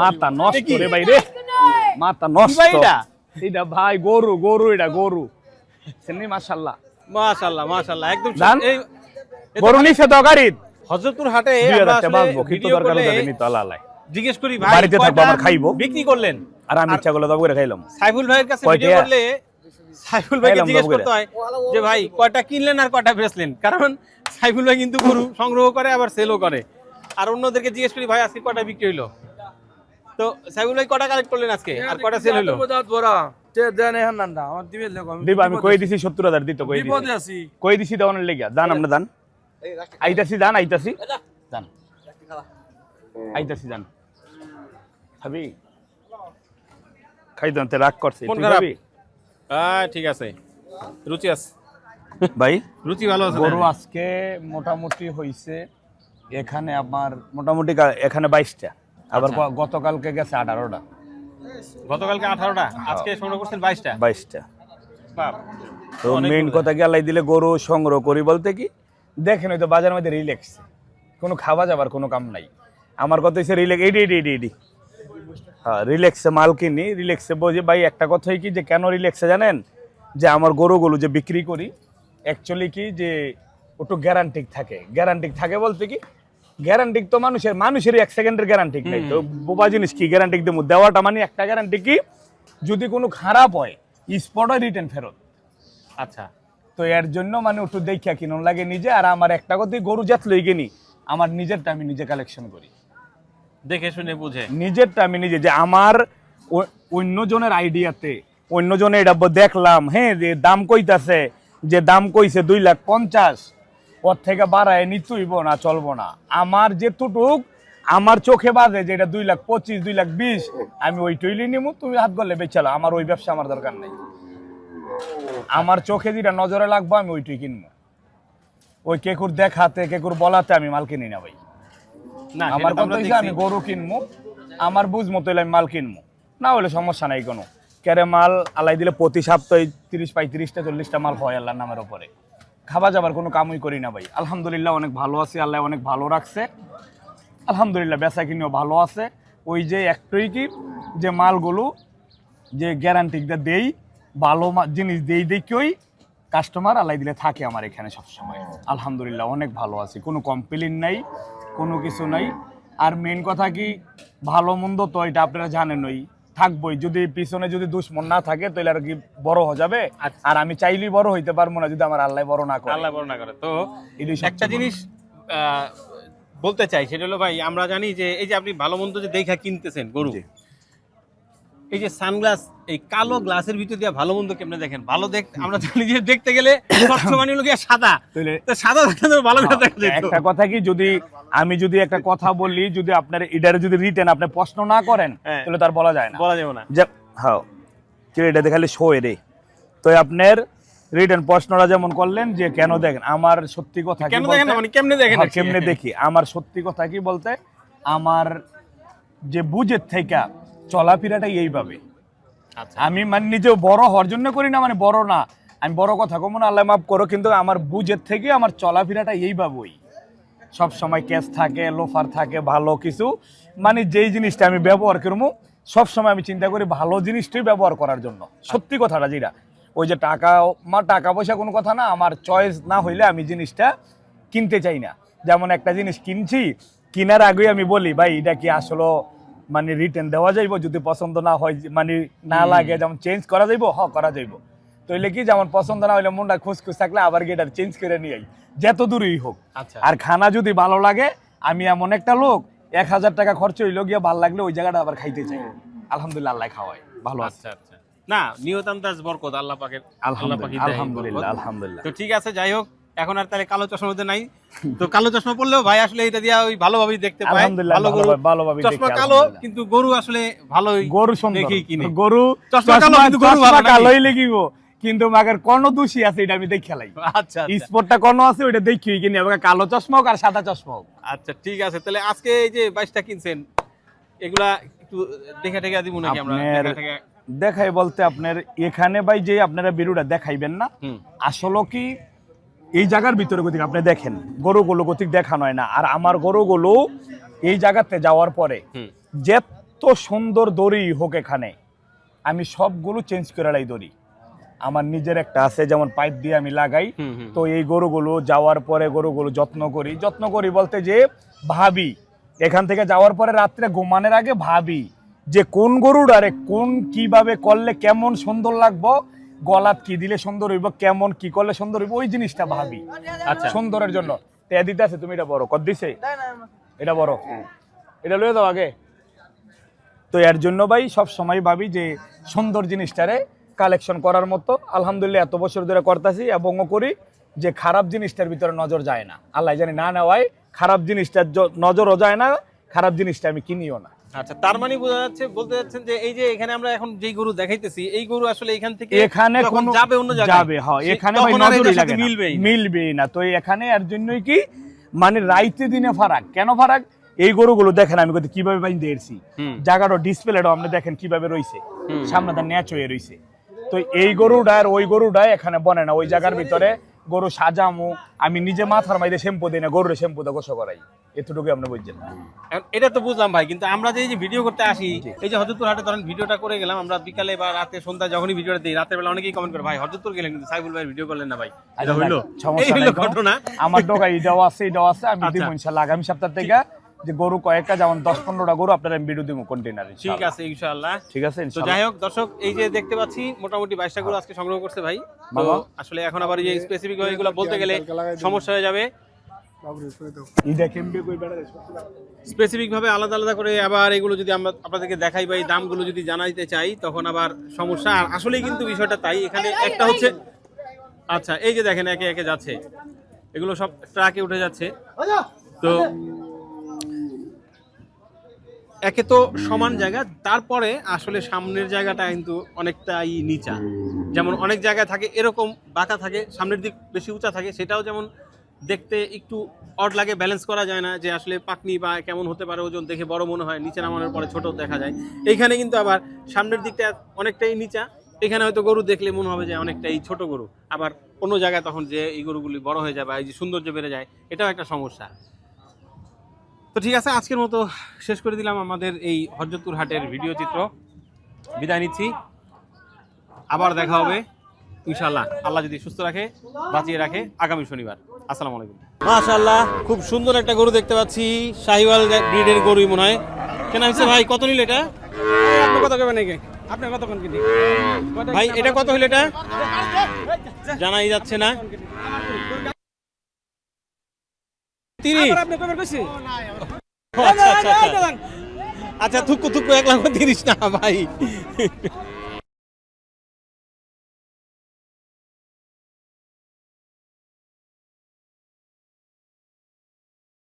মাথা নষ্ট রে ভাই রে। মাথা নষ্ট ভাই এটা? এটা ভাই গরু গরু এটা গরু। শুনি মাশাআল্লাহ। মাশাআল্লাহ মাশাআল্লাহ একদম এই গরু নিছে তো হাটে আমরা আসলে কিন্তু দরকার হলে আল্লাহ জিজ্ঞেস করি ভাই বাড়িতে থাকব, আবার খাইবো। বিক্রি করলেন? আর আমি ইচ্ছা করলে তবে করে খাইলাম। সাইফুল ভাইয়ের কাছে ভিডিও করলে সাইফুল ভাইকে জিজ্ঞেস করতে হয় যে ভাই কয়টা কিনলেন আর কয়টা বেচলেন? কারণ সাইফুল ভাই কিন্তু গরু সংগ্রহ করে আবার সেলও করে। আর অন্যদেরকে জিজ্ঞেস করি ভাই আজকে কয়টা বিক্রি হইল? তো সাইফুল ভাই কয়টা কালেক্ট করলেন আজকে? আর কয়টা সেল দিবা আমি কই দিছি? সত্তর হাজার দিত কই দিছি? কই দিছি দেওয়ানোর লেগিয়া? দান আপনি দান। আইতাছি দান আইতাছি। দান। আইতাছি দান। খাবি? খাইতাম তে রাগ করছে? হ্যাঁ ঠিক আছে। রুচি আছে ভাই রুচি ভালো আছে গরু আজকে মোটামুটি হইছে এখানে আমার মোটামুটি এখানে বাইশটা। আবার আচ্ছা। গতকালকে গেছে আঠারোটা। গতকালকে আঠারোটা আজকে সংগ্রহ করছেন বাইশটা? বাইশটা। তো। মেইন কথা গেলাই দিলে গরু সংগ্রহ করি বলতে কি দেখেন ওই তো বাজার মধ্যে রিল্যাক্স কোনো খাওয়া যাবার কোনো কাম নাই। আমার কথা হচ্ছে রিল্যাক্স এডি এডি এইডি এডি হ্যাঁ রিল্যাক্সে মাল কিনি রিল্যাক্সে বোঝে ভাই একটা কথাই কি যে কেন রিল্যাক্সে জানেন? যে আমার গরুগুলো যে বিক্রি করি অ্যাকচুয়ালি কি যে একটু গ্যারান্টিক থাকে। গ্যারান্টিক থাকে বলতে কি গ্যারান্টিক তো মানুষের মানুষেরই এক সেকেন্ডের গ্যারান্টিক নেই। তো বোবা জিনিস কি গ্যারান্টিক দেবো? দেওয়াটা মানে একটা গ্যারান্টি কি? যদি কোনো খারাপ হয় স্পটে রিটার্ন ফেরত। আচ্ছা। তো এর জন্য মানে একটু দেখিয়া কিনুন লাগে নিজে আর আমার একটা কথাই গরু জাত লই গেনি আমার নিজেরটা আমি নিজে কালেকশন করি। দেখে শুনে বুঝে। নিজেরটা আমি নিজে যে আমার অন্যজনের আইডিয়াতে অন্যজনে এটা দেখলাম হ্যাঁ যে দাম কইতাছে যে দাম কইছে দুই লাখ পঞ্চাশ ওর থেকে বাড়ায় নিচুইব না চলবো না। আমার যেটুটুক আমার চোখে বাজে যে এটা দুই লাখ পঁচিশ দুই লাখ বিশ আমি ওই টইলি নিমু তুমি হাত গলে বেচালো আমার ওই ব্যবসা আমার দরকার নেই। আমার চোখে যেটা নজরে লাগবো আমি ওইটুই কিনবো। ওই কেকুর দেখাতে কেকুর বলাতে আমি মাল কিনি না ভাই। না আমার কথা হচ্ছে আমি গরু কিনবো আমার বুঝ মতো আমি মাল কিনবো। না হলে সমস্যা নাই কোনো। ক্যারে মাল আলাই দিলে প্রতি সপ্তাহে তিরিশ পঁয়ত্রিশটা চল্লিশটা মাল হয় আল্লাহ নামের ওপরে খাওয়া যাবার কোনো কামই করি না ভাই। আলহামদুলিল্লাহ অনেক ভালো আছি, আল্লাহ অনেক ভালো রাখছে। আলহামদুলিল্লাহ বেচা কিনেও ভালো আছে। ওই যে একটাই কি, যে মালগুলো যে গ্যারান্টিটা দেই, ভালো জিনিস দেই দেখেই কাস্টমার আলাই দিলে থাকে আমার এখানে সবসময়। আলহামদুলিল্লাহ, অনেক ভালো আছি। কোনো কমপ্লেন নাই, কোনো কিছু নাই। আর মেন কথা কি, ভালো মন্দ তো এটা আপনারা জানেনই। থাকবই। যদি পিছনে যদি দুশ্মন না থাকে তাহলে আর কি বড় হয়ে যাবে? আচ্ছা। আর আমি চাইলেই বড় হইতে পারব না যদি আমার আল্লাহ বড় না করে। আল্লাহ বড় না করে। তো একটা জিনিস আহ, বলতে চাই সেটা হলো ভাই আমরা জানি যে এই যে আপনি ভালো মন্দ যে দেখা কিনতেছেন গরু। এই যে সানগ্লাস এই কালো গ্লাসের ভিতর দিয়ে ভালো মন্দ কেমনে দেখেন? ভালো দেখ আমরা জানি যে দেখতে গেলে স্বচ্ছ মানে গিয়ে সাদা তো সাদা দেখতে ভালো দেখা যেত একটা কথা কি যদি আমি যদি একটা কথা বলি যদি আপনার এটারে যদি রিটেন আপনি প্রশ্ন না করেন হ্যাঁ। তাহলে তার বলা যায় না। বলা যাবে না। যে হ্যাঁ। কেউ এটা দেখালে শো রে। তো আপনার রিটার্ন প্রশ্নটা যেমন করলেন যে কেন দেখেন আমার সত্যি কথা কি কেন দেখেন মানে কেমনে দেখেন হ্যাঁ, কেমনে দেখি? আমার সত্যি কথা কি বলতে আমার যে বুঝের থেকে চলাফেরাটাই এইভাবে। আচ্ছা। আমি মানে নিজেও বড় হওয়ার জন্য করি না মানে বড় না। আমি বড় কথা কমো না আল্লাহ মাফ করো কিন্তু আমার বুঝের থেকে আমার চলাফেরাটা এইভাবেই। সব সময় ক্যাশ থাকে লোফার থাকে ভালো কিছু। মানে যেই জিনিসটা আমি ব্যবহার করব সব সময় আমি চিন্তা করি ভালো জিনিসটাই ব্যবহার করার জন্য। সত্যি কথাটা যেটা। ওই যে টাকা মা টাকা পয়সা কোনো কথা না আমার চয়েস না হইলে আমি জিনিসটা কিনতে চাই না। যেমন একটা জিনিস কিনছি কেনার আগেই আমি বলি ভাই এটা কি আসলে মানে রিটার্ন দেওয়া যাইব যদি পছন্দ না হয় মানে না লাগে যেমন চেঞ্জ করা যাইব হ করা যাইব। তইলে কি যেমন পছন্দ না হইলে মনটা খুশখুশ থাকলে আবার গিয়ে চেঞ্জ করে নিয়ে আই। যত দূরই হোক। আচ্ছা। আর খানা যদি ভালো লাগে আমি এমন একটা লোক এক হাজার টাকা খরচ হইল গিয়ে ভালো লাগলে ওই জায়গাটা আবার খাইতে চাই। আলহামদুলিল্লাহ আল্লাহ খাওয়াই ভালো আছে। আচ্ছা আচ্ছা। না নিয়তান্তাজ বরকত আল্লাহ পাকের আল্লাহ পাকের আলহামদুলিল্লাহ আলহামদুলিল্লাহ। তো ঠিক আছে যাই হোক। এখন আর তাহলে কালো চশমা নাই। তো কালো চশমা পড়লেও ভাই আসলে এটা দিয়া ওই ভালোভাবেই দেখতে আলহামদুলিল্লাহ ভালো গরু ভালোভাবে- চশমা কালো কিন্তু গরু আসলে ভালোই গরু দেখেই কিনে। গরু চশমা কালো কিন্তু গরু ভালো? কালোই লেগিব কিন্তু মাগের কোন দোষী আছে এটা আমি দেখে খেলাই আচ্ছা আচ্ছা। স্পটটা কোন আছে ওইটা দেখি কিনি। এবং কালো চশমা হোক আর সাদা চশমা হোক। আচ্ছা ঠিক আছে। তাহলে আজকে এই যে বাইশটা কিনছেন এগুলা একটু দেখে টেকে দিব নাকি আমরা? দেখা দেখাই বলতে আপনার এখানে ভাই যে আপনারা বিরুটা দেখাইবেন না আসলে কি এই জায়গার ভিতরে গতিক আপনি দেখেন গরুগুলো গতিক দেখানো হয় না। আর আমার গরুগুলো এই জায়গাতে যাওয়ার পরে যত সুন্দর দড়ি হোক এখানে আমি সবগুলো চেঞ্জ করে লাই দড়ি। আমার নিজের একটা আছে যেমন পাইপ দিয়ে আমি লাগাই। তো এই গরুগুলো যাওয়ার পরে গরুগুলো যত্ন করি। যত্ন করি বলতে যে ভাবি এখান থেকে যাওয়ার পরে রাত্রে ঘুমানোর আগে ভাবি যে কোন গরুটারে কোন কীভাবে করলে কেমন সুন্দর লাগবো গলাত কি দিলে সুন্দর হইব কেমন কি করলে সুন্দর হইব ওই জিনিসটা ভাবি। আচ্ছা। সুন্দরের জন্য। তে দিতে আছে তুমি এটা বড় কত দিছে? এটা বড়। এটা লয়ে দাও আগে। তো এর জন্য ভাই সব সময় ভাবি যে সুন্দর জিনিসটারে কালেকশন করার মতো আলহামদুলিল্লাহ এত বছর ধরে করতেছি এবং করি যে খারাপ জিনিসটার ভিতরে নজর যায় না। আল্লাহ জানি না নেওয়ায় খারাপ জিনিসটার নজরও যায় না খারাপ জিনিসটা আমি কিনিও না। আচ্ছা তার মানে বোঝা যাচ্ছে বলতে যাচ্ছেন যে এই যে এখানে আমরা এখন যেই গরু দেখাইতেছি এই গরু আসলে এখান থেকে এখানে কোনো যাবে অন্য জায়গায় যাবে হ্যাঁ এখানে ভাই নজরই লাগে না। মিলবেই না। তো এখানে এর জন্যই কি? মানে রাইতে দিনে ফারাক। কেন ফারাক? এই গরুগুলো দেখেন আমি কত কীভাবে বাইন্দে এসছি জায়গাটা ডিসপ্লেটা আপনি দেখেন কীভাবে রইছে। সামনে তার ন্যাচ হয়ে রইছে। তো এই গরুটা আর ওই গরুটা এখানে বনে না ওই জায়গার ভিতরে গরু সাজামো আমি নিজে মাথার মাইতে শ্যাম্পু দিই না গরুরে শ্যাম্পু দিয়ে গোসা করাই। এতটুকু আপনি বুঝছেন? এটা তো বুঝলাম ভাই কিন্তু আমরা যে এই যে ভিডিও করতে আসি এই যে হজরতপুর হাটে ধরেন ভিডিওটা করে গেলাম আমরা বিকালে বা রাতে সন্ধ্যা যখনই ভিডিওটা দিই রাতের বেলা অনেকেই কমেন্ট করে ভাই হজরতপুর গেলেন কিন্তু সাইবুল ভাই ভিডিও করলেন না ভাই। এটা হইল? সমস্যা হইল ঘটনা। আমার দোকান এটাও আছে এটাও আছে আমি দিব ইনশাআল্লাহ আগামী সপ্তাহ থেকে। যে গরু কয়েকটা যেমন দশ পনেরোটা গরু আপনার ভিডিও দিব কন্টেনারে ঠিক আছে ইনশাআল্লাহ। ঠিক আছে তো যাই হোক দর্শক এই যে দেখতে পাচ্ছি মোটামুটি বাইশটা গরু আজকে সংগ্রহ করছে ভাই। আসলে এখন আবার এই স্পেসিফিক এগুলো বলতে গেলে সমস্যা হয়ে যাবে। ঈদে কেমবে কই বেড়াতে স্পেসিফিক ভাবে আলাদা আলাদা করে আবার এগুলো যদি আমরা আপনাদেরকে দেখাই বা এই দামগুলো যদি জানাইতে চাই তখন আবার সমস্যা। আর আসলেই কিন্তু বিষয়টা তাই এখানে একটা হচ্ছে আচ্ছা এই যে দেখেন একে একে যাচ্ছে। এগুলো সব ট্রাকে উঠে যাচ্ছে। তো একে তো সমান জায়গা, তারপরে আসলে সামনের জায়গাটা কিন্তু অনেকটাই নিচা। যেমন অনেক জায়গায় থাকে এরকম বাঁকা থাকে, সামনের দিক বেশি উঁচা থাকে, সেটাও যেমন দেখতে একটু অড লাগে ব্যালেন্স করা যায় না যে আসলে পাকনি বা কেমন হতে পারে ওজন দেখে বড় মনে হয়, নিচে নামানোর পরে ছোট দেখা যায়। এইখানে কিন্তু আবার সামনের দিকটা অনেকটাই নিচা, এখানে হয়তো গরু দেখলে মনে হবে যে অনেকটাই ছোট গরু। আবার অন্য জায়গায় তখন যে এই গরুগুলি বড় হয়ে যায় বা এই যে সৌন্দর্য বেড়ে যায়, এটাও একটা সমস্যা। তো ঠিক আছে আজকের মতো শেষ করে দিলাম আমাদের এই হরজতপুর হাটের ভিডিও চিত্র। বিদায় নিচ্ছি। আবার দেখা হবে ইনশাল্লাহ আল্লাহ যদি সুস্থ রাখে বাঁচিয়ে রাখে আগামী শনিবার। আসসালামু আলাইকুম। মাশাআল্লাহ খুব সুন্দর একটা গরু দেখতে পাচ্ছি শাহিওয়াল ব্রিডের গরুই মনে হয়। কেন হয়েছে ভাই কত নিল এটা? আপনি কত করবেন নাকি আপনি কত কোন ভাই এটা কত হইল এটা? জানাই যাচ্ছে না। তিরিশ। আবার আপনি কবের কইছি আচ্ছা আচ্ছা আচ্ছা। আচ্ছা থুকু থুকু এক লাখ তিরিশ না ভাই।